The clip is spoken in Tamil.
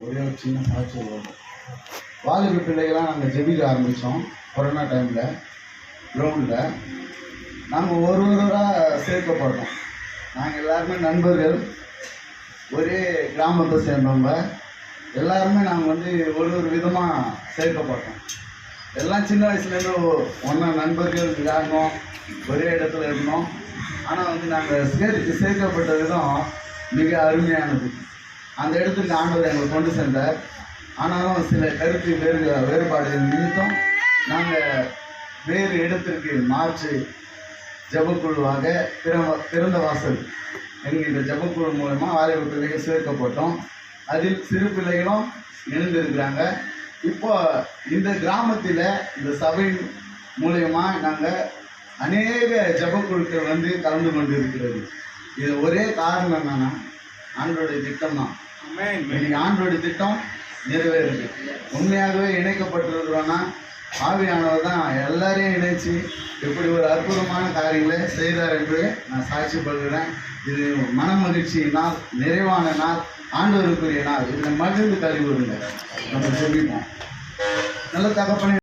ஒரே ஒரு சின்ன சாட்சி வரும் வாலிப பிள்ளைகளாம் நாங்கள் ஜெபிக்க ஆரம்பித்தோம் கொரோனா டைமில் க்ரௌண்டில் நாங்கள் ஒரு ஒருவராக சேர்க்கப்பட்டோம் நாங்கள் எல்லாருமே நண்பர்கள். ஒரே கிராமத்தை சேர்ந்தவங்க. எல்லாருமே நாங்கள் வந்து ஒரு ஒரு விதமாக சேர்க்கப்பட்டோம் எல்லாம் சின்ன வயசுலேருந்து ஒன்றா நண்பர்கள் விளையாடணும் ஒரே இடத்துல இருந்தோம். ஆனால் வந்து நாங்கள் சேர்த்து சேர்க்கப்பட்ட விதம் மிக அருமையானது. அந்த இடத்துக்கு ஆண்டவர் எங்களை கொண்டு சென்றார். ஆனாலும் சில கருத்து வேறு வேறுபாடு நிமித்தம் நாங்கள் வேறு இடத்திற்கு மாற்றி ஜபக்குழுவாக திறந்த திறந்த வாசல் என்கின்ற ஜபக்குழு மூலமாக வாலிப பிள்ளைகள் சேர்க்கப்பட்டோம். அதில் சிறு பிள்ளைகளும் இணைந்திருக்கிறாங்க. இப்போ இந்த கிராமத்தில் இந்த சபை மூலயமா நாங்கள் அநேக ஜபக்குழுக்கள் வந்து கலந்து கொண்டு இருக்கிறது இது ஒரே காரணம் என்னன்னா ஆண்டோடைய திட்டம் தான். இன்னைக்கு ஆண்டோட திட்டம் நிறைவேறுது. உண்மையாகவே இணைக்கப்பட்டிருக்கிறோன்னா ஆவியானவர் தான் எல்லாரையும் இணைச்சு இப்படி ஒரு அற்புதமான காரியங்களை செய்தார் என்று நான் சாட்சிப்படுகிறேன் இது மன மகிழ்ச்சி நாள் நிறைவான நாள் ஆண்டவருக்குரிய நாள். இதில் மகிழ்ந்து கழிவுறுங்க நம்ம சொல்லிப்போம் நல்ல தகப்பனே